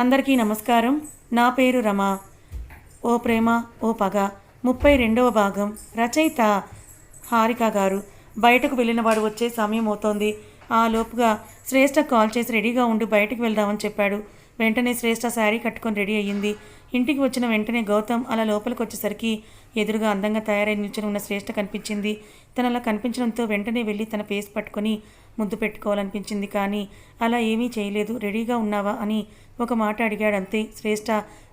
అందరికీ నమస్కారం. నా పేరు రమ. ఓ ప్రేమ ఓ పగ. ముప్పై రెండవ భాగం. రచయిత హారిక గారు. బయటకు వెళ్ళినవాడు వచ్చే సమయం అవుతోంది. ఆ లోపుగా శ్రేష్ఠ కాల్ చేసి రెడీగా ఉండి బయటకు వెళ్దామని చెప్పాడు. వెంటనే శ్రేష్ఠ శారీ కట్టుకొని రెడీ అయ్యింది. ఇంటికి వచ్చిన వెంటనే గౌతమ్ అలా లోపలికి వచ్చేసరికి ఎదురుగా అందంగా తయారై నిల్చుని ఉన్న శ్రేష్ఠ కనిపించింది. తను అలా కనిపించడంతో వెంటనే వెళ్ళి తన ఫేస్ పట్టుకొని ముద్దు పెట్టుకోవాలనిపించింది కానీ అలా ఏమీ చేయలేదు రెడీగా ఉన్నావా? అని ఒక మాట అడిగాడు అంతే శ్రేష్ఠ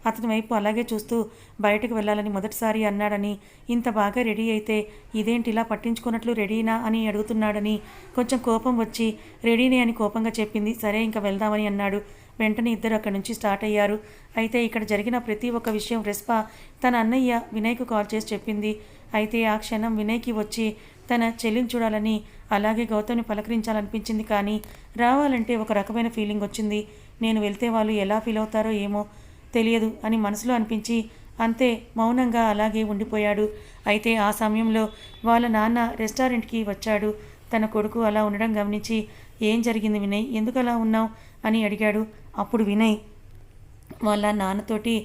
అతని వైపు అలాగే చూస్తూ బయటకు వెళ్ళాలని మొదటిసారి అన్నాడని ఇంత బాగా రెడీ అయితే ఇదేంటి ఇలా పట్టించుకున్నట్లు రెడీనా అని అడుగుతున్నాడని కొంచెం కోపం వచ్చి రెడీనే అని కోపంగా చెప్పింది. సరే ఇంకా వెళ్దామని అన్నాడు. వెంటనే ఇద్దరు అక్కడి నుంచి స్టార్ట్ అయ్యారు. అయితే ఇక్కడ జరిగిన ప్రతి ఒక్క విషయం రెస్పా తన అన్నయ్య వినయ్కు కాల్ చేసి చెప్పింది. అయితే ఆ క్షణం వినయ్కి వచ్చి తన చెల్లిని చూడాలని అలాగే గౌతమ్ని పలకరించాలనిపించింది కానీ రావాలంటే ఒక రకమైన ఫీలింగ్ వచ్చింది. నేను వెళ్తే వాళ్ళు ఎలా ఫీల్ అవుతారో ఏమో తెలియదు అని మనసులో అనిపించి అంతే మౌనంగా అలాగే ఉండిపోయాడు. అయితే ఆ సమయంలో వాళ్ళ నాన్న రెస్టారెంట్కి వచ్చాడు. తన కొడుకు అలా ఉండడం గమనించి ఏం జరిగింది వినయ్? ఎందుకు అలా ఉన్నావు? అని అడిగాడు. అప్పుడు వినయ్ వాళ్ళ నాన్నతోటి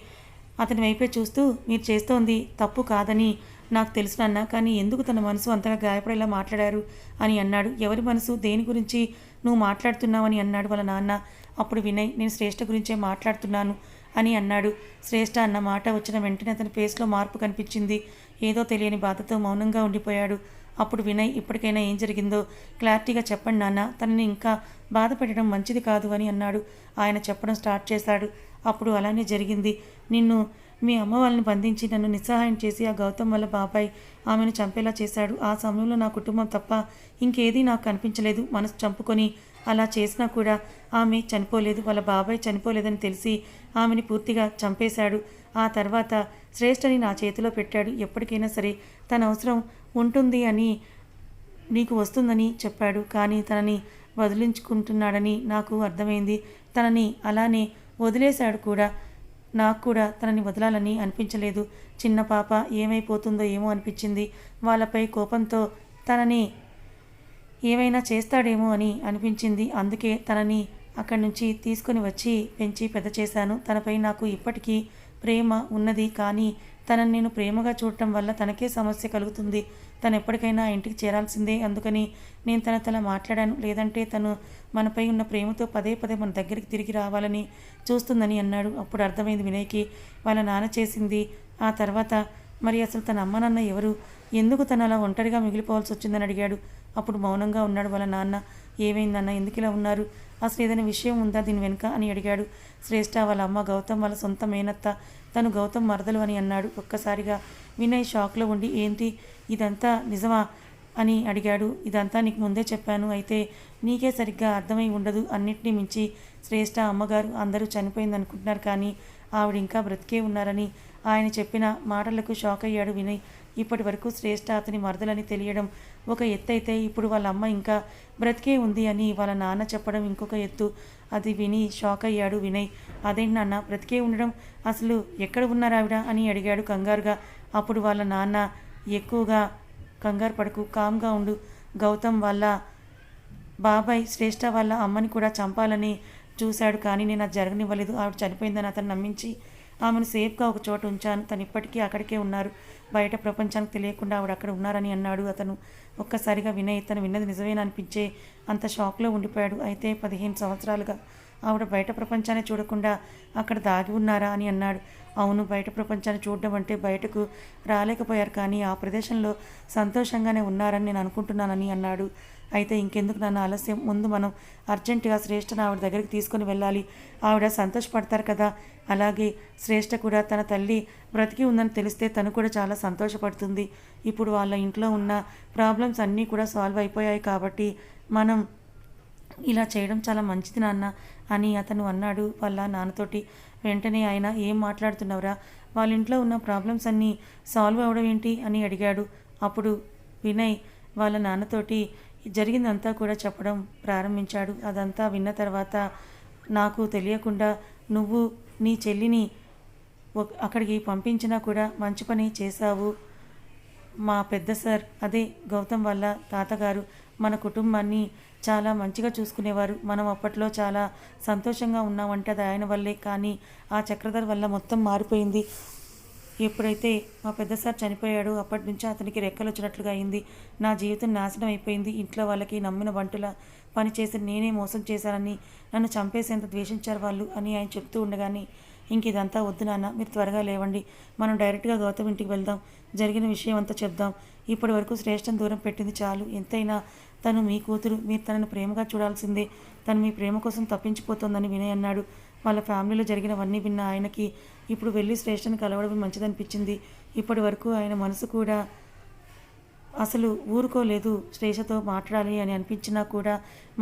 అతని వైపే చూస్తూ మీరు చేస్తోంది తప్పు కాదని నాకు తెలుసు నాన్న కానీ ఎందుకు తన మనసు అంతగా గాయపడేలా మాట్లాడారు అని అన్నాడు. ఎవరి మనసు? దేని గురించి నువ్వు మాట్లాడుతున్నావని అన్నాడు వాళ్ళ నాన్న. అప్పుడు వినయ్ నేను శ్రేష్ఠ గురించే మాట్లాడుతున్నాను అని అన్నాడు. శ్రేష్ఠ అన్న మాట వచ్చిన వెంటనే అతని ఫేస్లో మార్పు కనిపించింది. ఏదో తెలియని బాధతో మౌనంగా ఉండిపోయాడు. అప్పుడు వినయ్ ఇప్పటికైనా ఏం జరిగిందో క్లారిటీగా చెప్పండి నాన్న. తనని ఇంకా బాధ పెట్టడం మంచిది కాదు అని అన్నాడు. ఆయన చెప్పడం స్టార్ట్ చేశాడు. అప్పుడు అలానే జరిగింది. నిన్ను మీ అమ్మ వాళ్ళని బంధించి నన్ను నిస్సహాయం చేసి ఆ గౌతమ్ వల్ల బాబాయ్ ఆమెను చంపేలా చేశాడు. ఆ సమయంలో నా కుటుంబం తప్ప ఇంకేదీ నాకు కనిపించలేదు. మనసు చంపుకొని అలా చేసినా కూడా ఆమె చనిపోలేదు. వాళ్ళ బాబాయ్ చనిపోలేదని తెలిసి ఆమెని పూర్తిగా చంపేశాడు. ఆ తర్వాత శ్రేష్ఠని నా చేతిలో పెట్టాడు. ఎప్పటికైనా సరే తన అవసరం ఉంటుంది అని నీకు వస్తుందని చెప్పాడు. కానీ తనని వదిలించుకుంటున్నాడని నాకు అర్థమైంది. తనని అలానే వదిలేశాడు కూడా. నాకు కూడా తనని వదలాలని అనిపించలేదు. చిన్న పాప ఏమైపోతుందో ఏమో అనిపించింది. వాళ్ళపై కోపంతో తనని ఏమైనా చేస్తాడేమో అని అనిపించింది. అందుకే తనని అక్కడి నుంచి తీసుకొని వచ్చి పెంచి పెద్ద చేశాను. తనపై నాకు ఇప్పటికీ ప్రేమ ఉన్నది కానీ తనని నేను ప్రేమగా చూడటం వల్ల తనకే సమస్య కలుగుతుంది. తను ఎప్పటికైనా ఇంటికి చేరాల్సిందే. అందుకని నేను తన తల మాట్లాడాను. లేదంటే తను మనపై ఉన్న ప్రేమతో పదే పదే మన దగ్గరికి తిరిగి రావాలని చూస్తుందని అన్నాడు. అప్పుడు అర్థమైంది వినయ్కి వాళ్ళ నాన్న చేసింది. ఆ తర్వాత మరి అసలు తన అమ్మ నాన్న ఎవరు? ఎందుకు తను అలా ఒంటరిగా మిగిలిపోవాల్సి వచ్చిందని అడిగాడు. అప్పుడు మౌనంగా ఉన్నాడు వాళ్ళ నాన్న. ఏమైందన్న ఎందుకు ఇలా ఉన్నారు? అసలు ఏదైనా విషయం ఉందా దీని వెనుక అని అడిగాడు. శ్రేష్ఠ వాళ్ళ అమ్మ గౌతమ్ వాళ్ళ సొంత మేనత్త. తను గౌతమ్ మరదలు అని అన్నాడు. ఒక్కసారిగా వినయ్ షాక్లో ఉండి ఏంటి ఇదంతా నిజమా అని అడిగాడు. ఇదంతా నీకు ముందే చెప్పాను అయితే నీకే సరిగ్గా అర్థమై ఉండదు అన్నిటినీ మించి. శ్రేష్ఠ అమ్మగారు అందరూ చనిపోయింది అనుకుంటున్నారు కానీ ఆవిడ ఇంకా బ్రతికే ఉన్నారని ఆయన చెప్పిన మాటలకు షాక్ అయ్యాడు వినయ్. ఇప్పటి వరకు శ్రేష్ఠ అతని మరదలని తెలియడం ఒక ఎత్తు అయితే ఇప్పుడు వాళ్ళ అమ్మ ఇంకా బ్రతికే ఉంది అని వాళ్ళ నాన్న చెప్పడం ఇంకొక ఎత్తు. అది విని షాక్ అయ్యాడు వినయ్. అదేంటి నాన్న బ్రతికే ఉండడం అసలు ఎక్కడ ఉన్నారు ఆవిడ అని అడిగాడు కంగారుగా. అప్పుడు వాళ్ళ నాన్న ఎక్కువగా కంగారు పడకు కామ్గా ఉండు. గౌతమ్ వాళ్ళ బాబాయ్ శ్రేష్ఠ వాళ్ళ అమ్మని కూడా చంపాలని చూశాడు కానీ నేను అది జరగనివ్వలేదు. ఆవిడ చనిపోయిందని అతను నమ్మించి ఆమెను సేఫ్గా ఒక చోట ఉంచాను. తను ఇప్పటికీ అక్కడికే ఉన్నారు. బయట ప్రపంచానికి తెలియకుండా ఆవిడ అక్కడ ఉన్నారని అన్నాడు. అతను ఒక్కసారిగా వినయ్ తను విన్నది నిజమేనా అనిపించే అంత షాక్లో ఉండిపోయాడు. అయితే పదిహేను సంవత్సరాలుగా ఆవిడ బయట ప్రపంచాన్ని చూడకుండా అక్కడ దాగి ఉన్నారా అని అన్నాడు. అవును బయట ప్రపంచాన్ని చూడడం అంటే బయటకు రాలేకపోయారు కానీ ఆ ప్రదేశంలో సంతోషంగానే ఉన్నారని నేను అనుకుంటున్నానని అన్నాడు. అయితే ఇంకెందుకు నన్ను ఆలస్యం? ముందు మనం అర్జెంటుగా శ్రేష్ఠను ఆవిడ దగ్గరికి తీసుకొని వెళ్ళాలి. ఆవిడ సంతోషపడతారు కదా. అలాగే శ్రేష్ఠ కూడా తన తల్లి బ్రతికి ఉందని తెలిస్తే తను కూడా చాలా సంతోషపడుతుంది. ఇప్పుడు వాళ్ళ ఇంట్లో ఉన్న ప్రాబ్లమ్స్ అన్నీ కూడా సాల్వ్ అయిపోయాయి కాబట్టి మనం ఇలా చేయడం చాలా మంచిది నాన్న అని అతను అన్నాడు వాళ్ళ నాన్నతోటి. వెంటనే ఆయన ఏం మాట్లాడుతున్నావురా? వాళ్ళ ఇంట్లో ఉన్న ప్రాబ్లమ్స్ అన్నీ సాల్వ్ అవ్వడం ఏంటి? అని అడిగాడు. అప్పుడు వినయ్ వాళ్ళ నాన్నతోటి జరిగిందంతా కూడా చెప్పడం ప్రారంభించాడు. అదంతా విన్న తర్వాత నాకు తెలియకుండా నువ్వు నీ చెల్లిని అక్కడికి పంపించినా కూడా మంచి పని చేశావు. మా పెద్ద సార్ అదే గౌతమ్ వల్ల తాతగారు మన కుటుంబాన్ని చాలా మంచిగా చూసుకునేవారు. మనం అప్పట్లో చాలా సంతోషంగా ఉన్నామంటే అది ఆయన వల్లే కానీ ఆ చక్రధర్ వల్ల మొత్తం మారిపోయింది. ఎప్పుడైతే మా పెద్ద సార్ చనిపోయాడు అప్పటి నుంచి అతనికి రెక్కలు వచ్చినట్లుగా అయింది. నా జీవితం నాశనం అయిపోయింది. ఇంట్లో వాళ్ళకి నమ్మిన వంటల పని చేసి నేనే మోసం చేశానని నన్ను చంపేసేంత ద్వేషించారు వాళ్ళు అని ఆయన చెప్తూ ఉండగానే ఇంక ఇదంతా వద్దు నాన్న మీరు త్వరగా లేవండి. మనం డైరెక్ట్గా గౌతమ్ ఇంటికి వెళ్దాం. జరిగిన విషయం అంతా చెప్దాం. ఇప్పటి వరకు శ్రేష్టం దూరం పెట్టింది చాలు. ఎంతైనా తను మీ కూతురు. మీరు తనను ప్రేమగా చూడాల్సిందే. తను మీ ప్రేమ కోసం తప్పించిపోతోందని వినయ్ అన్నాడు. వాళ్ళ ఫ్యామిలీలో జరిగినవన్నీ విన్న ఆయనకి ఇప్పుడు వెళ్ళి స్టేషన్ కలవడం మంచిదనిపించింది. ఇప్పటి వరకు ఆయన మనసు కూడా అసలు ఊరుకోలేదు. శ్రేషతో మాట్లాడాలి అని అనిపించినా కూడా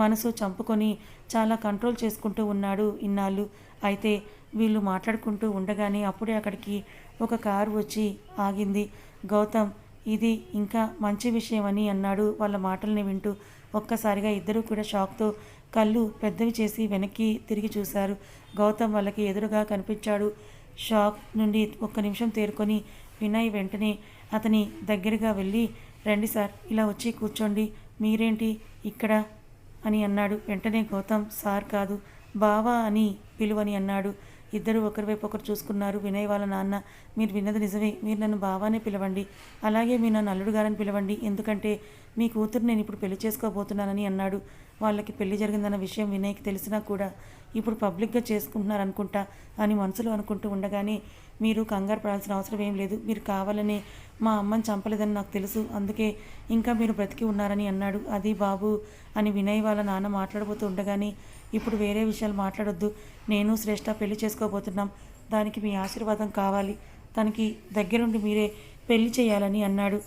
మనసు చంపుకొని చాలా కంట్రోల్ చేసుకుంటూ ఉన్నాడు ఇన్నాళ్ళు. అయితే వీళ్ళు మాట్లాడుకుంటూ ఉండగానే అప్పుడే అక్కడికి ఒక కారు వచ్చి ఆగింది. గౌతమ్ ఇది ఇంకా మంచి విషయం అని అన్నాడు వాళ్ళ మాటల్ని వింటూ. ఒక్కసారిగా ఇద్దరూ కూడా షాక్తో కళ్ళు పెద్దవి చేసి వెనక్కి తిరిగి చూశారు. గౌతమ్ వాళ్ళకి ఎదురుగా కనిపించాడు. షాక్ నుండి ఒక్క నిమిషం తేరుకొని వినయ్ వెంటనే అతని దగ్గరగా వెళ్ళి రండి సార్ ఇలా వచ్చి కూర్చోండి. మీరేంటి ఇక్కడ? అని అన్నాడు. వెంటనే గౌతమ్ సార్ కాదు బావా అని పిలువని అన్నాడు. ఇద్దరు ఒకరి వైపు ఒకరు చూసుకున్నారు. వినయ్ వాళ్ళ నాన్న మీరు విన్నది నిజమే. మీరు నన్ను బావానే పిలవండి. అలాగే మీరు నన్ను అల్లుడు గారని పిలవండి. ఎందుకంటే మీ కూతురు నేను ఇప్పుడు పెళ్ళి చేసుకోబోతున్నానని అన్నాడు. వాళ్ళకి పెళ్ళి జరిగిందన్న విషయం వినయ్కి తెలిసినా కూడా ఇప్పుడు పబ్లిక్గా చేసుకుంటున్నారు అనుకుంటా అని మనసులో అనుకుంటూ ఉండగానే మీరు కంగారు పడాల్సిన అవసరం ఏం లేదు. మీరు కావాలనే మా అమ్మని చంపలేదని నాకు తెలుసు. అందుకే ఇంకా మీరు బ్రతికి ఉన్నారని అన్నాడు. అది బాబు అని వినయ్ వాళ్ళ నాన్న మాట్లాడబోతూ ఉండగానే ఇప్పుడు వేరే విషయాలు మాట్లాడొద్దు. నేను శ్రేష్ఠ పెళ్ళి చేసుకోబోతున్నాం. దానికి మీ ఆశీర్వాదం కావాలి. తనకి దగ్గరుండి మీరే పెళ్ళి చేయాలని అన్నాడు.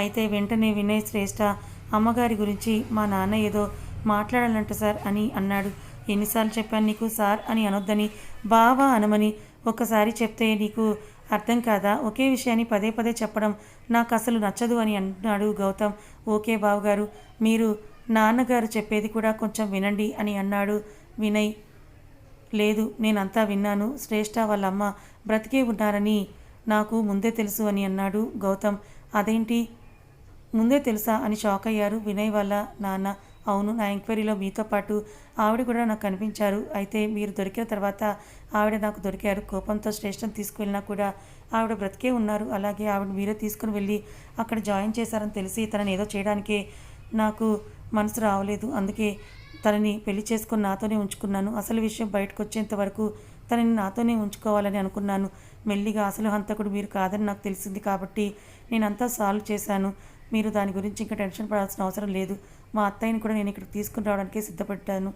అయితే వెంటనే వినయ్ శ్రేష్ఠ అమ్మగారి గురించి మా నాన్న ఏదో మాట్లాడాలంట సార్ అని అన్నాడు. ఎన్నిసార్లు చెప్పాను నీకు సార్ అని అనొద్దని బావా అనమని ఒక్కసారి చెప్తే నీకు అర్థం కాదా? ఒకే విషయాన్ని పదే పదే చెప్పడం నాకు అసలు నచ్చదు అని అన్నాడు గౌతమ్. ఓకే బావగారు మీరు నాన్నగారు చెప్పేది కూడా కొంచెం వినండి అని అన్నాడు. వినయ్ లేదు నేనంతా విన్నాను. శ్రేష్ఠ వాళ్ళ అమ్మ బ్రతికే ఉన్నారని నాకు ముందే తెలుసు అని అన్నాడు గౌతమ్. అదేంటి? ముందే తెలుసా అని షాక్ అయ్యారు వినయ్ వాళ్ళ నాన్న. అవును నా ఎంక్వైరీలో మీతో పాటు ఆవిడ కూడా నాకు కనిపించారు. అయితే మీరు దొరికిన తర్వాత ఆవిడ నాకు దొరికారు. కోపంతో శ్రేష్టం తీసుకువెళ్ళినా కూడా ఆవిడ బ్రతికే ఉన్నారు. అలాగే ఆవిడ మీరే తీసుకుని వెళ్ళి అక్కడ జాయిన్ చేశారని తెలిసి తనని ఏదో చేయడానికే నాకు మనసు రావలేదు. అందుకే తనని పెళ్ళి చేసుకుని నాతోనే ఉంచుకున్నాను. అసలు విషయం బయటకు వచ్చేంత వరకు తనని నాతోనే ఉంచుకోవాలని అనుకున్నాను. మెల్లిగా అసలు హంతకుడు మీరు కాదని నాకు తెలిసింది కాబట్టి నేనంతా సాల్వ్ చేశాను. మీరు దాని గురించి ఇంకా టెన్షన్ పడాల్సిన అవసరం లేదు. మా అత్తయ్యని కూడా నేను ఇక్కడ తీసుకుని రావడానికే సిద్ధపడ్డాను.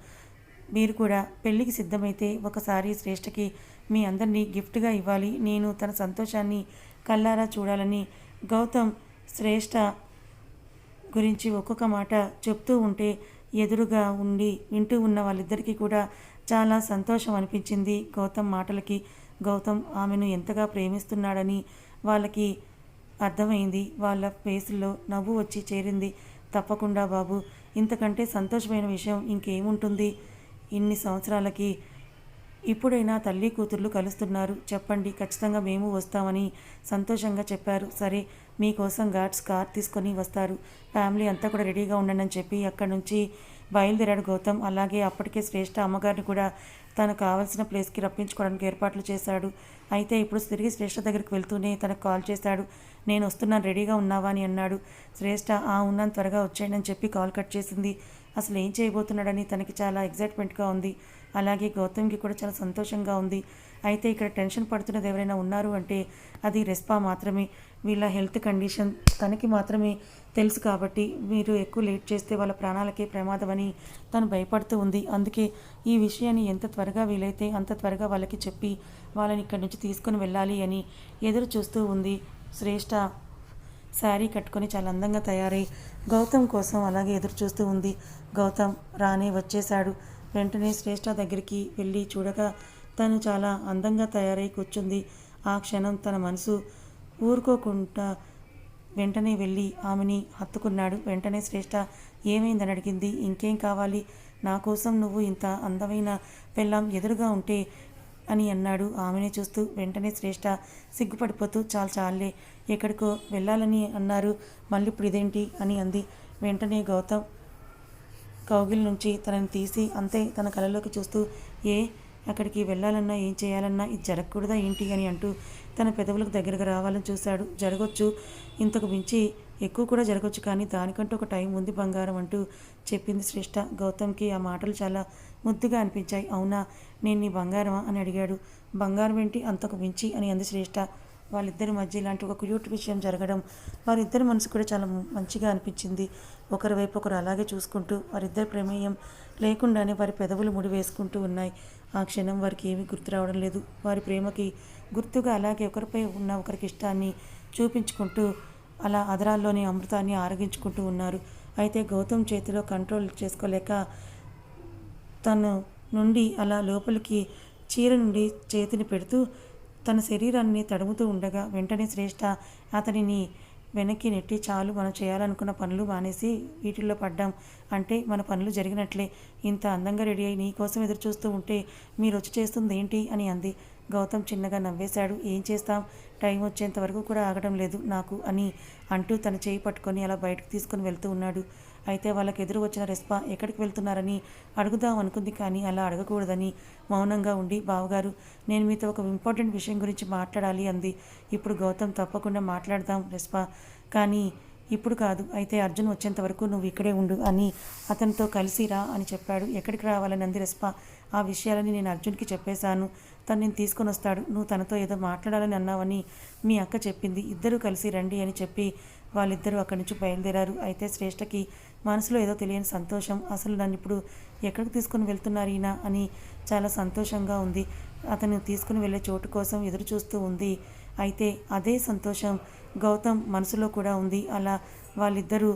మీరు కూడా పెళ్ళికి సిద్ధమైతే ఒకసారి శ్రేష్ఠకి మీ అందరినీ గిఫ్ట్గా ఇవ్వాలి. నేను తన సంతోషాన్ని కల్లారా చూడాలని గౌతమ్ శ్రేష్ఠ గురించి ఒక్కొక్క మాట చెప్తూ ఉంటే ఎదురుగా ఉండి వింటూ ఉన్న వాళ్ళిద్దరికీ కూడా చాలా సంతోషం అనిపించింది గౌతమ్ మాటలకి. గౌతమ్ ఆమెను ఎంతగా ప్రేమిస్తున్నాడని వాళ్ళకి అర్థమైంది. వాళ్ళ ఫేసుల్లో నవ్వు వచ్చి చేరింది. తప్పకుండా బాబు ఇంతకంటే సంతోషమైన విషయం ఇంకేముంటుంది? ఇన్ని సంవత్సరాలకి ఇప్పుడైనా తల్లి కూతుర్లు కలుస్తున్నారు. చెప్పండి ఖచ్చితంగా మేము వస్తామని సంతోషంగా చెప్పారు. సరే మీకోసం గార్డ్స్ కార్ తీసుకొని వస్తారు. ఫ్యామిలీ అంతా కూడా రెడీగా ఉండండి అని చెప్పి అక్కడి నుంచి బయలుదేరాడు గౌతమ్. అలాగే అప్పటికే శ్రేష్ఠ అమ్మగారిని కూడా తనకు కావాల్సిన ప్లేస్కి రప్పించుకోవడానికి ఏర్పాట్లు చేశాడు. అయితే ఇప్పుడు తిరిగి శ్రేష్ఠ దగ్గరికి వెళ్తూనే తనకు కాల్ చేశాడు. నేను వస్తున్నాను రెడీగా ఉన్నావా అని అన్నాడు. శ్రేష్ఠ ఆ ఉన్నాను త్వరగా వచ్చేయండి అని చెప్పి కాల్ కట్ చేసింది. అసలు ఏం చేయబోతున్నాడని తనకి చాలా ఎగ్జైట్మెంట్గా ఉంది. అలాగే గౌతమ్కి కూడా చాలా సంతోషంగా ఉంది. అయితే ఇక్కడ టెన్షన్ పడుతున్నది ఎవరైనా ఉన్నారు అంటే అది రెస్పా మాత్రమే. వీళ్ళ హెల్త్ కండిషన్ తనకి మాత్రమే తెలుసు కాబట్టి మీరు ఎక్కువ లేట్ చేస్తే వాళ్ళ ప్రాణాలకే ప్రమాదమని తను భయపడుతూ ఉంది. అందుకే ఈ విషయాన్ని ఎంత త్వరగా వీలైతే అంత త్వరగా వాళ్ళకి చెప్పి వాళ్ళని ఇక్కడి నుంచి తీసుకుని వెళ్ళాలి అని ఎదురు చూస్తూ ఉంది. శ్రేష్ఠ శారీ కట్టుకొని చాలా అందంగా తయారై గౌతమ్ కోసం అలాగే ఎదురు చూస్తూ ఉంది. గౌతమ్ రానే వచ్చేశాడు. వెంటనే శ్రేష్ఠ దగ్గరికి వెళ్ళి చూడగా తను చాలా అందంగా తయారై కూర్చుంది. ఆ క్షణం తన మనసు ఊరుకోకుండా వెంటనే వెళ్ళి ఆమెని హత్తుకున్నాడు. వెంటనే శ్రేష్ఠ ఏమైందని అడిగింది. ఇంకేం కావాలి? నా కోసం నువ్వు ఇంత అందమైన పెళ్ళాం ఎదురుగా ఉంటే అని అన్నాడు. ఆమెనే చూస్తూ వెంటనే శ్రేష్ఠ సిగ్గుపడిపోతూ చాలు చాలే ఎక్కడికో వెళ్ళాలని అన్నారు. మళ్ళీ ఇప్పుడు ఇదేంటి అని అంది. వెంటనే గౌతమ్ కౌగిల్ నుంచి తనని తీసి అంతే తన కళ్ళలోకి చూస్తూ ఏ అక్కడికి వెళ్ళాలన్నా ఏం చేయాలన్నా ఇది జరగకూడదా ఏంటి అని అంటూ తన పెదవులకు దగ్గరగా రావాలని చూశాడు. జరగవచ్చు ఇంతకు మించి ఎక్కువ కూడా జరగవచ్చు కానీ దానికంటూ ఒక టైం ఉంది బంగారం అంటూ చెప్పింది శ్రేష్ఠ గౌతమ్కి ఆ మాటలు చాలా ముద్దుగా అనిపించాయి. అవునా? నేను నీ బంగారమా? అని అడిగాడు. బంగారం ఏంటి? అంతకు మించి అని అంది శ్రేష్ఠ వాళ్ళిద్దరి మధ్య ఇలాంటి ఒక క్యూట్ విషయం జరగడం వారిద్దరి మనసు కూడా చాలా మంచిగా అనిపించింది. ఒకరి వైపు ఒకరు అలాగే చూసుకుంటూ వారిద్దరి ప్రమేయం లేకుండానే వారి పెదవులు ముడి వేసుకుంటూ ఉన్నాయి. ఆ క్షణం వారికి ఏమీ గుర్తు రావడం లేదు. వారి ప్రేమకి గుర్తుగా అలాగే ఒకరిపై ఉన్న ఒకరికి ఇష్టాన్ని చూపించుకుంటూ అలా అదరాల్లోని అమృతాన్ని ఆరగించుకుంటూ ఉన్నారు. అయితే గౌతమ్ చేతిలో కంట్రోల్ చేసుకోలేక తను నుండి అలా లోపలికి చీర నుండి చేతిని పెడుతూ తన శరీరాన్ని తడుముతూ ఉండగా వెంటనే శ్రేష్ఠ అతనిని వెనక్కి నెట్టి చాలు మనం చేయాలనుకున్న పనులు మానేసి వీటిల్లో పడ్డాం. అంటే మన పనులు జరిగినట్లే. ఇంత అందంగా రెడీ అయి నీ కోసం ఎదురు చూస్తూ ఉంటే మీరు వచ్చి చేస్తుంది ఏంటి? అని అంది. గౌతమ్ చిన్నగా నవ్వేశాడు. ఏం చేస్తాం? టైం వచ్చేంత వరకు కూడా ఆగడం లేదు నాకు అని అంటూ తన చేయి పట్టుకొని అలా బయటకు తీసుకొని వెళ్తూ ఉన్నాడు. అయితే వాళ్ళకి ఎదురు వచ్చిన రెస్పా ఎక్కడికి వెళ్తున్నారని అడుగుదాం అనుకుంది కానీ అలా అడగకూడదని మౌనంగా ఉండి బావగారు నేను మీతో ఒక ఇంపార్టెంట్ విషయం గురించి మాట్లాడాలి అంది. ఇప్పుడు గౌతమ్ తప్పకుండా మాట్లాడదాం రెస్పా. కానీ ఇప్పుడు కాదు. అయితే అర్జున్ వచ్చేంత వరకు నువ్వు ఇక్కడే ఉండు అని అతనితో కలిసి రా అని చెప్పాడు. ఎక్కడికి రావాలని అంది రెస్పా. ఆ విషయాలని నేను అర్జున్కి చెప్పేశాను. తను నేను తీసుకొని వస్తాడు. నువ్వు తనతో ఏదో మాట్లాడాలని అన్నావని మీ అక్క చెప్పింది. ఇద్దరూ కలిసి రండి అని చెప్పి వాళ్ళిద్దరూ అక్కడి నుంచి బయలుదేరారు. అయితే శ్రేష్ఠకి మనసులో ఏదో తెలియని సంతోషం అసలు నన్ను ఇప్పుడు ఎక్కడికి తీసుకుని వెళ్తున్నారు ఈయన అని చాలా సంతోషంగా ఉంది. అతను తీసుకుని వెళ్ళే చోటు కోసం ఎదురు చూస్తూ ఉంది. అయితే అదే సంతోషం గౌతమ్ మనసులో కూడా ఉంది. అలా వాళ్ళిద్దరూ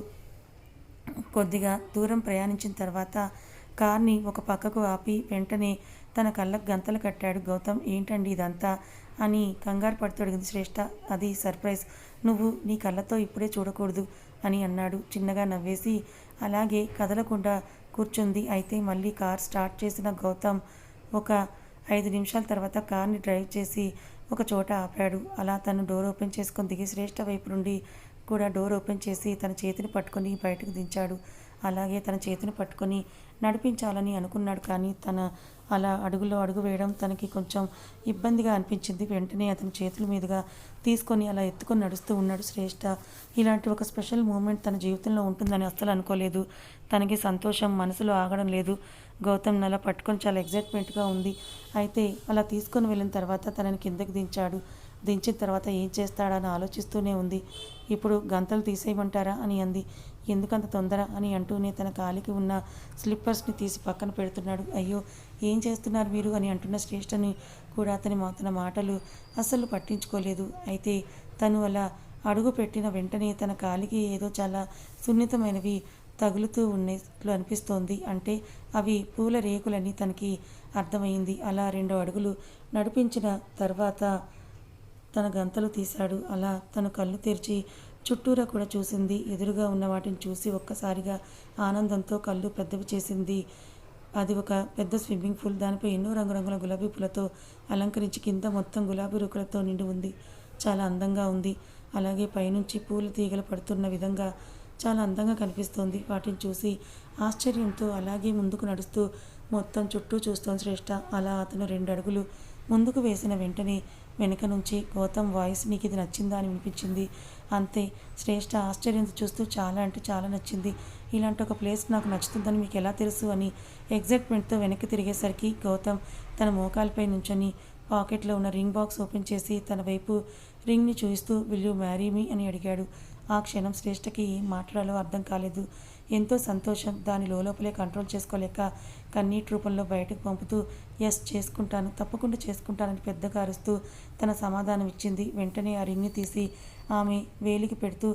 కొద్దిగా దూరం ప్రయాణించిన తర్వాత కార్ని ఒక పక్కకు ఆపి వెంటనే తన కళ్ళకు గంతలు కట్టాడు. గౌతమ్ ఏంటండి ఇదంతా? అని కంగారు పడుతూ అడిగింది శ్రేష్ఠ అది సర్ప్రైజ్. నువ్వు నీ కళ్ళతో ఇప్పుడే చూడకూడదు. అని అన్నాడు. చిన్నగా నవ్వేసి అలాగే కదలకుండా కూర్చుంది. అయితే మళ్ళీ కార్ స్టార్ట్ చేసిన గౌతమ్ ఒక ఐదు నిమిషాల తర్వాత కార్ని డ్రైవ్ చేసి ఒక చోట ఆపాడు. అలా తను డోర్ ఓపెన్ చేసుకొని దిగి శ్రేష్ఠ వైపు నుండి కూడా డోర్ ఓపెన్ చేసి తన చేతిని పట్టుకొని బయటకు దించాడు. అలాగే తన చేతిని పట్టుకొని నడిపించాలని అనుకున్నాడు. కానీ తన అలా అడుగులో అడుగు వేయడం తనకి కొంచెం ఇబ్బందిగా అనిపించింది. వెంటనే అతని చేతుల మీదుగా తీసుకొని అలా ఎత్తుకొని నడుస్తూ ఉన్నాడు శ్రేష్ఠ ఇలాంటి ఒక స్పెషల్ మూమెంట్ తన జీవితంలో ఉంటుందని అస్సలు అనుకోలేదు. తనకి సంతోషం మనసులో ఆగడం లేదు. గౌతమ్ అలా పట్టుకొని చాలా ఎగ్జైట్మెంట్గా ఉంది. అయితే అలా తీసుకొని వెళ్ళిన తర్వాత తనని కిందకి దించాడు. దించిన తర్వాత ఏం చేస్తాడని ఆలోచిస్తూనే ఉంది. ఇప్పుడు గంతలు తీసేయమంటారా? అని అంది. ఎందుకంత తొందర అని అంటూనే తన కాలికి ఉన్న స్లిప్పర్స్ని తీసి పక్కన పెడుతున్నాడు. అయ్యో ఏం చేస్తున్నారు మీరు అని అంటున్న శ్రేష్ఠని కూడా అతని తన మాటలు అస్సలు పట్టించుకోలేదు. అయితే తను అలా అడుగు పెట్టిన వెంటనే తన కాలికి ఏదో చాలా సున్నితమైనవి తగులుతూ ఉన్నట్లు అనిపిస్తోంది. అంటే అవి పూల రేకులని తనకి అర్థమైంది. అలా రెండు అడుగులు నడిపించిన తర్వాత తన గంతలు తీశాడు. అలా తను కళ్ళు తెరిచి చుట్టూరా కూడా చూసింది. ఎదురుగా ఉన్న వాటిని చూసి ఒక్కసారిగా ఆనందంతో కళ్ళు పెద్దవి చేసింది. అది ఒక పెద్ద స్విమ్మింగ్ పూల్. దానిపై ఎన్నో రంగురంగుల గులాబీ పూలతో అలంకరించి కింద మొత్తం గులాబీ రుకులతో నిండి ఉంది. చాలా అందంగా ఉంది. అలాగే పైనుంచి పూల తీగలు పడుతున్న విధంగా చాలా అందంగా కనిపిస్తోంది. వాటిని చూసి ఆశ్చర్యంతో అలాగే ముందుకు నడుస్తూ మొత్తం చుట్టూ చూస్తోంది శ్రేష్ఠ అలా అతను రెండు అడుగులు ముందుకు వేసిన వెంటనే వెనుక నుంచి గౌతమ్ వాయిస్ నీకు ఇది నచ్చిందా అని వినిపించింది. అంతే. శ్రేష్ఠ ఆశ్చర్యంతో చూస్తూ చాలా అంటే చాలా నచ్చింది. ఇలాంటి ఒక ప్లేస్ నాకు నచ్చుతుందని మీకు ఎలా తెలుసు అని ఎగ్జైట్మెంట్తో వెనక్కి తిరిగేసరికి గౌతమ్ తన మోకాలపై నుంచొని పాకెట్లో ఉన్న రింగ్ బాక్స్ ఓపెన్ చేసి తన వైపు రింగ్ని చూస్తూ విల్ యూ మ్యారీ మీ? అని అడిగాడు. ఆ క్షణం శ్రేష్ఠకి ఏం మాట్లాడాలో అర్థం కాలేదు. ఎంతో సంతోషం. దాని లోపలే కంట్రోల్ చేసుకోలేక కన్నీటి రూపంలో బయటకు పంపుతూ ఎస్ చేసుకుంటాను తప్పకుండా చేసుకుంటానని పెద్దగా అరుస్తూ తన సమాధానం ఇచ్చింది. వెంటనే ఆ రింగ్ని తీసి ఆమె వేలికి పెడుతూ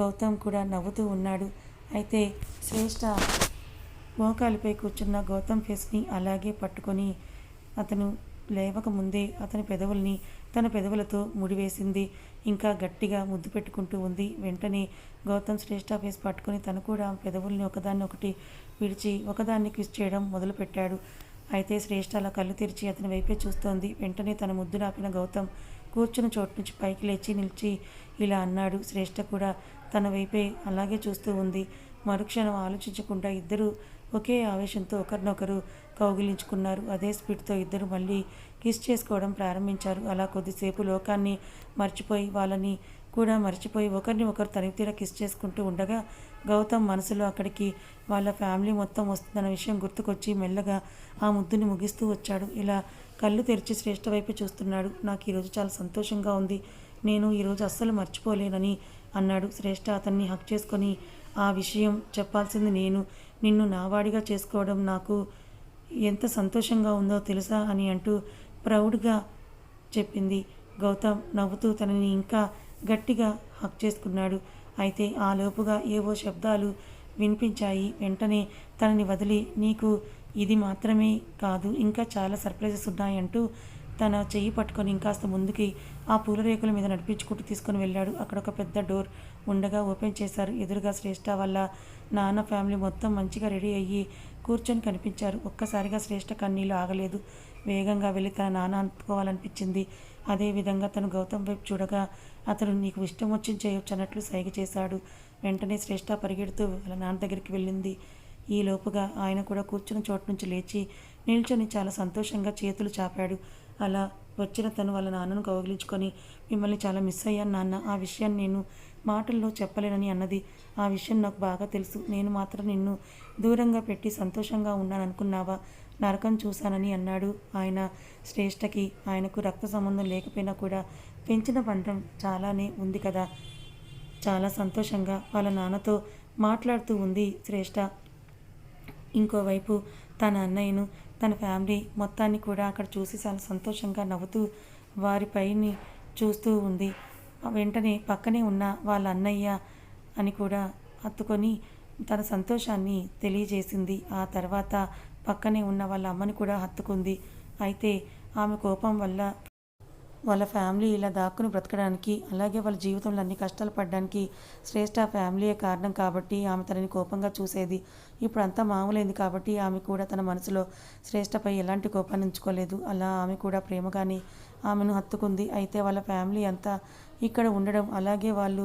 గౌతమ్ కూడా నవ్వుతూ ఉన్నాడు. అయితే శ్రేష్ఠ మోకాలిపై కూర్చున్న గౌతమ్ ఫేస్ని అలాగే పట్టుకొని అతను లేవక ముందే అతని పెదవుల్ని తన పెదవులతో ముడివేసింది. ఇంకా గట్టిగా ముద్దు పెట్టుకుంటూ ఉంది. వెంటనే గౌతమ్ శ్రేష్ట ఫేస్ పట్టుకొని తను కూడా పెదవుల్ని ఒకదాన్ని ఒకటి విడిచి ఒకదాన్ని క్విస్ చేయడం మొదలుపెట్టాడు. అయితే శ్రేష్ఠ అలా కళ్ళు తెరిచి అతని వైపే చూస్తోంది. వెంటనే తన ముద్దు నాపిన గౌతమ్ కూర్చున్న చోటు నుంచి పైకి లేచి నిలిచి ఇలా అన్నాడు. శ్రేష్ఠ కూడా తన వైపే అలాగే చూస్తూ ఉంది. మరుక్షణం ఆలోచించకుండా ఇద్దరూ ఒకే ఆవేశంతో ఒకరినొకరు కౌగిలించుకున్నారు. అదే స్పీడ్తో ఇద్దరు మళ్ళీ కిస్ చేసుకోవడం ప్రారంభించారు. అలా కొద్దిసేపు లోకాన్ని మర్చిపోయి వాళ్ళని కూడా మర్చిపోయి ఒకరిని ఒకరు తనివితీరా కిస్ చేసుకుంటూ ఉండగా గౌతమ్ మనసులో అక్కడికి వాళ్ళ ఫ్యామిలీ మొత్తం వస్తుందన్న విషయం గుర్తుకొచ్చి మెల్లగా ఆ ముద్దుని ముగిస్తూ వచ్చాడు. ఇలా కళ్ళు తెరిచి శ్రేష్ఠ వైపు చూస్తున్నాడు. నాకు ఈరోజు చాలా సంతోషంగా ఉంది. నేను ఈరోజు అస్సలు మర్చిపోలేనని అన్నాడు. శ్రేష్ఠ అతన్ని హక్ చేసుకొని ఆ విషయం చెప్పాల్సింది నేను. నిన్ను నావాడిగా చేసుకోవడం నాకు ఎంత సంతోషంగా ఉందో తెలుసా? అని అంటూ ప్రౌడ్గా చెప్పింది. గౌతమ్ నవ్వుతూ తనని ఇంకా గట్టిగా హక్ చేసుకున్నాడు. అయితే ఆ లోపుగా ఏవో శబ్దాలు వినిపించాయి. వెంటనే తనని వదిలి నీకు ఇది మాత్రమే కాదు ఇంకా చాలా సర్ప్రైజెస్ ఉన్నాయంటూ తన చెయ్యి పట్టుకొని ఇంకాస్త ముందుకి ఆ పూల రేకుల మీద నడిపించుకుంటూ తీసుకొని వెళ్ళాడు. అక్కడ ఒక పెద్ద డోర్ ఉండగా ఓపెన్ చేశారు. ఎదురుగా శ్రేష్ఠ వల్ల నాన్న ఫ్యామిలీ మొత్తం మంచిగా రెడీ అయ్యి కూర్చొని కనిపించారు. ఒక్కసారిగా శ్రేష్ఠ కన్నీళ్ళు ఆగలేదు. వేగంగా వెళ్ళి తన నాన్న అందుకోవాలనిపించింది అదేవిధంగా తను గౌతమ్ వైపు చూడగా అతను నీకు ఇష్టం వచ్చి చేయొచ్చు అన్నట్లు సైగ చేశాడు. వెంటనే శ్రేష్ఠ పరిగెడుతూ వాళ్ళ నాన్న దగ్గరికి వెళ్ళింది. ఈ లోపుగా ఆయన కూడా కూర్చున్న చోటు నుంచి లేచి నిల్చొని చాలా సంతోషంగా చేతులు చాపాడు. అలా వచ్చిన తను వాళ్ళ నాన్నను కౌగిలించుకొని మిమ్మల్ని చాలా మిస్ అయ్యాను నాన్న. ఆ విషయాన్ని నేను మాటల్లో చెప్పలేనని అన్నది. ఆ విషయం నాకు బాగా తెలుసు. నేను మాత్రం నిన్ను దూరంగా పెట్టి సంతోషంగా ఉన్నాను అనుకున్నావా? నరకం చూశానని అన్నాడు. ఆయన శ్రేష్ఠకి ఆయనకు రక్త సంబంధం లేకపోయినా కూడా పెంచిన పంటం చాలానే ఉంది కదా. చాలా సంతోషంగా వాళ్ళ నాన్నతో మాట్లాడుతూ ఉంది శ్రేష్ఠ. ఇంకోవైపు తన అన్నయ్యను తన ఫ్యామిలీ మొత్తాన్ని కూడా అక్కడ చూసి చాలా సంతోషంగా నవ్వుతూ వారిపైని చూస్తూ ఉంది. వెంటనే పక్కనే ఉన్న వాళ్ళ అన్నయ్య అని కూడా హత్తుకొని తన సంతోషాన్ని తెలియజేసింది. ఆ తర్వాత పక్కనే ఉన్న వాళ్ళ అమ్మని కూడా హత్తుకుంది. అయితే ఆమె కోపం వల్ల వాళ్ళ ఫ్యామిలీ ఇలా దాక్కుని బ్రతకడానికి అలాగే వాళ్ళ జీవితంలో అన్ని కష్టాలు పడడానికి శ్రేష్ఠ ఫ్యామిలీయే కారణం కాబట్టి ఆమె తనని కోపంగా చూసేది. ఇప్పుడు అంతా మామూలైంది కాబట్టి ఆమె కూడా తన మనసులో శ్రేష్ఠపై ఎలాంటి కోపాన్ని ఉంచుకోలేదు. అలా ఆమె కూడా ప్రేమగానే ఆమెను హత్తుకుంది. అయితే వాళ్ళ ఫ్యామిలీ అంతా ఇక్కడ ఉండడం అలాగే వాళ్ళు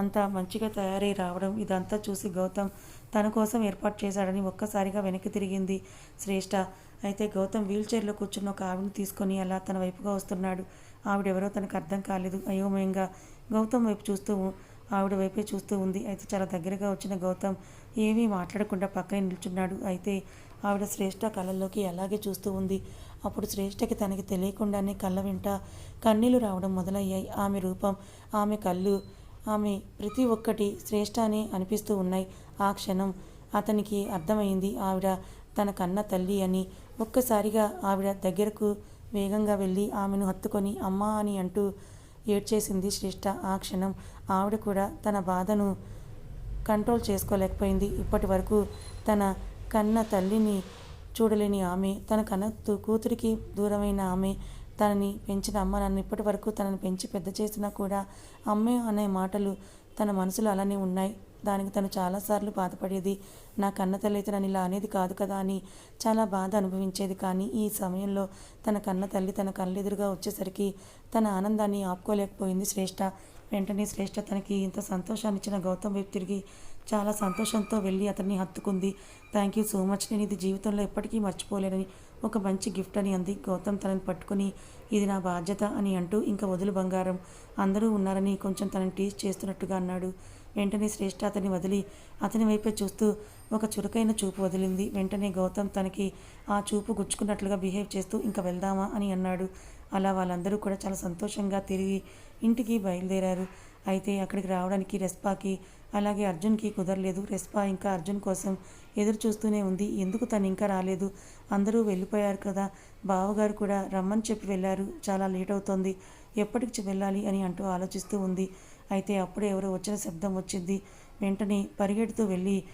అంతా మంచిగా తయారై రావడం ఇదంతా చూసి గౌతమ్ తన కోసం ఏర్పాటు చేశాడని ఒక్కసారిగా వెనక్కి తిరిగింది శ్రేష్ఠ అయితే గౌతమ్ వీల్చైర్లో కూర్చున్న ఒక ఆవిడని తీసుకొని అలా తన వైపుగా వస్తున్నాడు. ఆవిడెవరో తనకు అర్థం కాలేదు. అయోమయంగా గౌతమ్ వైపు చూస్తూ ఆవిడ వైపే చూస్తూ ఉంది. అయితే చాలా దగ్గరగా వచ్చిన గౌతమ్ ఏమీ మాట్లాడకుండా పక్కనే నిల్చున్నాడు. అయితే ఆవిడ శ్రేష్ఠ కళ్ళల్లోకి అలాగే చూస్తూ ఉంది. అప్పుడు శ్రేష్ఠకి తనకి తెలియకుండానే కళ్ళ వెంట కన్నీళ్ళు రావడం మొదలయ్యాయి. ఆమె రూపం ఆమె కళ్ళు ఆమె ప్రతి ఒక్కటి శ్రేష్ఠ అని అనిపిస్తూ ఉన్నాయి. ఆ క్షణం అతనికి అర్థమైంది. ఆవిడ తన కన్న తల్లి అని ఒక్కసారిగా ఆవిడ దగ్గరకు వేగంగా వెళ్ళి ఆమెను హత్తుకొని అమ్మా అని అంటూ ఏడ్చేసింది శ్రేష్ఠ. ఆ క్షణం ఆవిడ కూడా తన బాధను కంట్రోల్ చేసుకోలేకపోయింది. ఇప్పటి వరకు తన కన్న తల్లిని చూడలేని ఆమె తన కన్న కూతురికి దూరమైన ఆమె తనని పెంచిన అమ్మ నన్ను ఇప్పటి వరకు తనని పెంచి పెద్ద చేసినా కూడా అమ్మే అనే మాటలు తన మనసులో అలానే ఉన్నాయి. దానికి తను చాలాసార్లు బాధపడేది. నా కన్న తల్లి అయితే నన్ను ఇలా అనేది కాదు కదా అని చాలా బాధ అనుభవించేది. కానీ ఈ సమయంలో తన కన్న తల్లి తన కళ్ళెదురుగా వచ్చేసరికి తన ఆనందాన్ని ఆపుకోలేకపోయింది శ్రేష్ఠ వెంటనే శ్రేష్ఠ తనకి ఇంత సంతోషాన్ని ఇచ్చిన గౌతమ్ వైపు తిరిగి చాలా సంతోషంతో వెళ్ళి అతన్ని హత్తుకుంది. Thank you so much. నేను ఇది జీవితంలో ఎప్పటికీ మర్చిపోలేనని ఒక మంచి గిఫ్ట్ అని అంది. గౌతమ్ తనని పట్టుకుని ఇది నా బాధ్యత అని అంటూ ఇంకా వదులు బంగారం. అందరూ ఉన్నారని కొంచెం తనని టీజ్ చేస్తున్నట్టుగా అన్నాడు. వెంటనే శ్రేష్ఠ అతన్ని వదిలి అతని వైపే చూస్తూ ఒక చురుకైన చూపు వదిలింది. వెంటనే గౌతమ్ తనకి ఆ చూపు గుచ్చుకున్నట్లుగా బిహేవ్ చేస్తూ ఇంకా వెళ్దామా అని అన్నాడు. అలా వాళ్ళందరూ కూడా చాలా సంతోషంగా తిరిగి ఇంటికి బయలుదేరారు. అయితే అక్కడికి రావడానికి రెస్పాకి అలాగే అర్జున్కి కుదరలేదు. రెస్పా ఇంకా అర్జున్ కోసం ఎదురు చూస్తూనే ఉంది. ఎందుకు తను ఇంకా రాలేదు? అందరూ వెళ్ళిపోయారు కదా. బావగారు కూడా రమ్మని చెప్పి వెళ్ళారు. చాలా లేట్ అవుతోంది. ఎప్పటికి వెళ్ళాలి అని అంటూ ఆలోచిస్తూ ఉంది. అయితే అప్పుడే ఎవరో వచ్చిన శబ్దం వచ్చింది. వెంటనే పరిగెడుతూ వెళ్ళి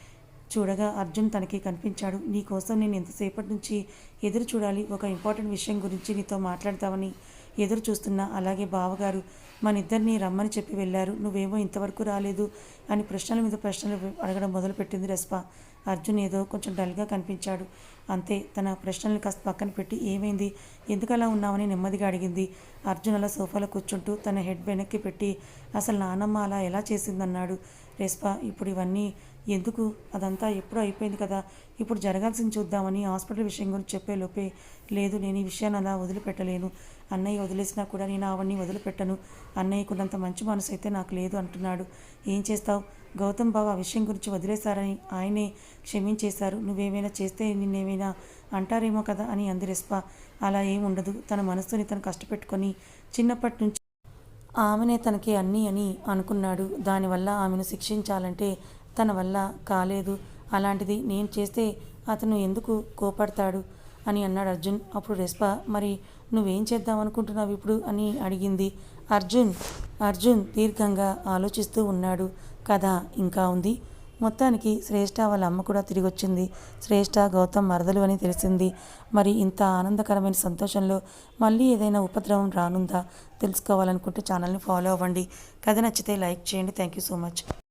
చూడగా అర్జున్ తనకి కనిపించాడు. నీ కోసం నేను ఎంతసేపటి నుంచి ఎదురు చూడాలి. ఒక ఇంపార్టెంట్ విషయం గురించి నీతో మాట్లాడతామని ఎదురు చూస్తున్నా. అలాగే బావగారు మన ఇద్దరిని రమ్మని చెప్పి వెళ్ళారు. నువ్వేమో ఇంతవరకు రాలేదు అని ప్రశ్నల మీద ప్రశ్నలు అడగడం మొదలుపెట్టింది రెస్పా. అర్జున్ ఏదో కొంచెం డల్గా కనిపించాడు. అంతే తన ప్రశ్నలను కాస్త పక్కన పెట్టి ఏమైంది? ఎందుకు అలా ఉన్నావని నెమ్మదిగా అడిగింది. అర్జున్ అలా సోఫాలో కూర్చుంటూ తన హెడ్ వెనక్కి పెట్టి అసలు నానమ్మ అలా ఎలా చేసిందన్నాడు? రెస్పా ఇప్పుడు ఇవన్నీ ఎందుకు? అదంతా ఎప్పుడో అయిపోయింది కదా. ఇప్పుడు జరగాల్సింది చూద్దామని హాస్పిటల్ విషయం గురించి చెప్పే లోపే లేదు. నేను ఈ విషయాన్ని అలా వదిలిపెట్టలేను. అన్నయ్య వదిలేసినా కూడా నేను అవన్నీ వదిలిపెట్టను. అన్నయ్యకున్నంత మంచి మనసు అయితే నాకు లేదు అంటున్నాడు. ఏం చేస్తావు? గౌతమ్ బాబు ఆ విషయం గురించి వదిలేశారని ఆయనే క్షమించేశారు. నువ్వేమైనా చేస్తే నిన్నేమైనా అంటారేమో కదా అని అంది రెస్పా. అలా ఏముండదు తన మనసుని తను కష్టపెట్టుకొని చిన్నప్పటి నుంచి ఆమెనే తనకి అన్నీ అని అనుకున్నాడు. దానివల్ల ఆమెను శిక్షించాలంటే తన వల్ల కాలేదు. అలాంటిది నేను చేస్తే అతను ఎందుకు కోపడతాడు అని అన్నాడు అర్జున్. అప్పుడు రెస్పా మరి నువ్వేం చేద్దాం అనుకుంటున్నావు ఇప్పుడు? అని అడిగింది. అర్జున్ అర్జున్ దీర్ఘంగా ఆలోచిస్తూ ఉన్నాడు. కథ ఇంకా ఉంది. మొత్తానికి శ్రేష్ఠ వాళ్ళ అమ్మ కూడా తిరిగి వచ్చింది శ్రేష్ఠ గౌతమ్ మరదలు అని తెలిసింది. మరి ఇంత ఆనందకరమైన సంతోషంలో మళ్ళీ ఏదైనా ఉపద్రవం రానుందా? తెలుసుకోవాలనుకుంటే ఛానల్ని ఫాలో అవ్వండి. కథ నచ్చితే లైక్ చేయండి. Thank you so much.